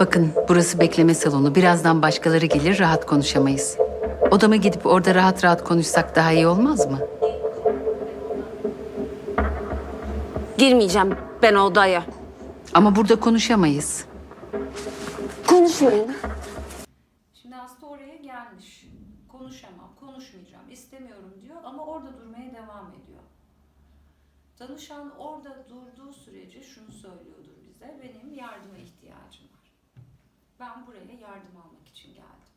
Bakın burası bekleme salonu. Birazdan başkaları gelir rahat konuşamayız. Odama gidip orada rahat rahat konuşsak daha iyi olmaz mı? Girmeyeceğim ben o odaya. Ama burada konuşamayız. Konuşmayın. Şimdi hasta oraya gelmiş. Konuşamam, konuşmayacağım, istemiyorum diyor ama orada durmaya devam ediyor. Danışan orada durduğu sürece şunu söylüyordur bize. Benim yardıma ihtiyacım var. Ben buraya yardım almak için geldim.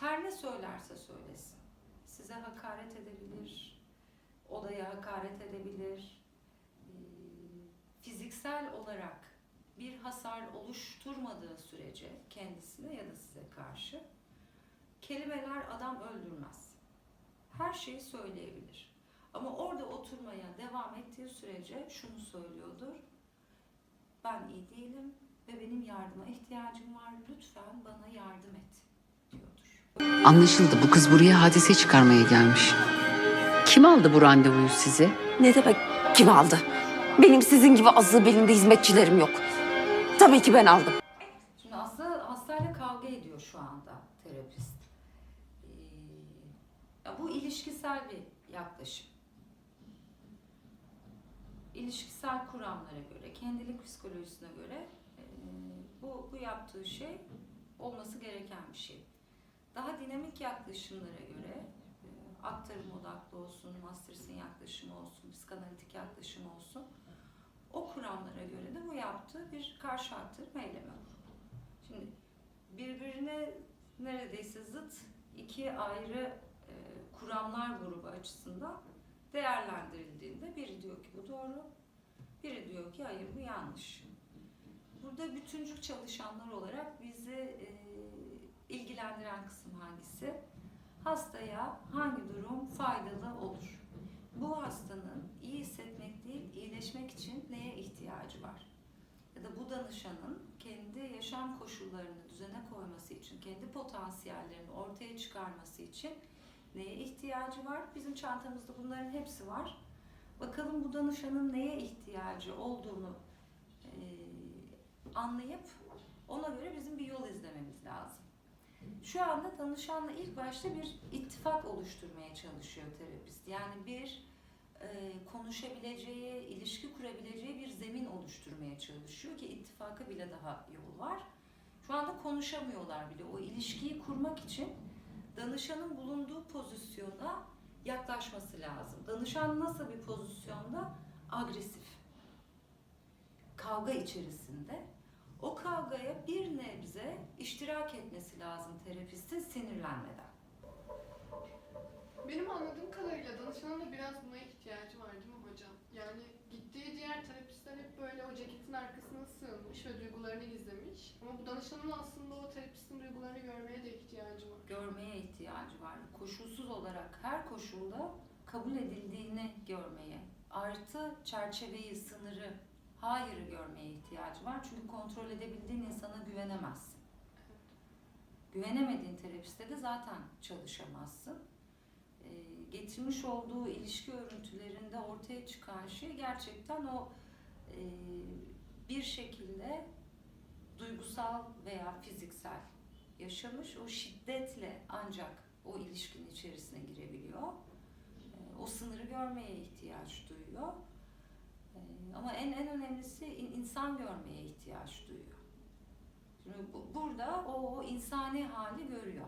Her ne söylerse söylesin. Size hakaret edebilir, odaya hakaret edebilir. Ee, Fiziksel olarak bir hasar oluşturmadığı sürece kendisine ya da size karşı kelimeler adam öldürmez. Her şeyi söyleyebilir. Ama orada oturmaya devam ettiği sürece şunu söylüyordur. Ben iyi değilim ve benim yardıma ihtiyacım var. Lütfen bana yardım et diyordur. Anlaşıldı bu kız buraya hadise çıkarmaya gelmiş. Kim aldı bu randevuyu size? Ne demek kim aldı? Benim sizin gibi azığı belinde hizmetçilerim yok. Tabii ki ben aldım. Şimdi hasta hastayla kavga ediyor şu anda terapist. Ee, ya bu ilişkisel bir yaklaşım. İlişkisel kuramlara göre, kendilik psikolojisine göre bu, bu yaptığı şey olması gereken bir şey. Daha dinamik yaklaşımlara göre e, aktarım odaklı olsun, Masters'in yaklaşımı olsun, psikanalitik yaklaşım olsun o kuramlara göre de bu yaptığı bir karşı aktarım eylemi. Şimdi birbirine neredeyse zıt iki ayrı e, kuramlar grubu açısından değerlendirildiğinde biri diyor ki bu doğru, biri diyor ki hayır bu yanlış. Burada bütüncül çalışanlar olarak bizi e, ilgilendiren kısım hangisi? Hastaya hangi durum faydalı olur? Bu hastanın iyi hissetmek değil, iyileşmek için neye ihtiyacı var? Ya da bu danışanın kendi yaşam koşullarını düzene koyması için, kendi potansiyellerini ortaya çıkarması için neye ihtiyacı var? Bizim çantamızda bunların hepsi var. Bakalım bu danışanın neye ihtiyacı olduğunu eee, anlayıp ona göre bizim bir yol izlememiz lazım. Şu anda danışanla ilk başta bir ittifak oluşturmaya çalışıyor terapist. Yani bir e, konuşabileceği, ilişki kurabileceği bir zemin oluşturmaya çalışıyor ki ittifaka bile daha yol var. Şu anda konuşamıyorlar bile. O ilişkiyi kurmak için danışanın bulunduğu pozisyona yaklaşması lazım. Danışan nasıl bir pozisyonda? Agresif. Kavga içerisinde. O kavgaya bir nebze iştirak etmesi lazım terapistin sinirlenmeden. Benim anladığım kadarıyla danışanın da biraz buna ihtiyacı var değil mi hocam? Yani gittiği diğer terapistler hep böyle o ceketin arkasına sığınmış ve duygularını gizlemiş. Ama bu danışanın aslında o terapistin duygularını görmeye de ihtiyacı var. görmeye ihtiyacı var. Koşulsuz olarak her koşulda kabul edildiğini görmeye, artı çerçeveyi, sınırı, hayırı görmeye ihtiyacı var. Çünkü kontrol edebildiğin insana güvenemezsin. Güvenemediğin terapiste de zaten çalışamazsın. Ee, getirmiş olduğu ilişki örüntülerinde ortaya çıkan şey gerçekten o e, bir şekilde duygusal veya fiziksel yaşamış. O şiddetle ancak o ilişkinin içerisine girebiliyor. Ee, O sınırı görmeye ihtiyaç duyuyor. Ee, Ama en en önemlisi in- insan görmeye ihtiyaç duyuyor. Şimdi bu- burada o insani hali görüyor.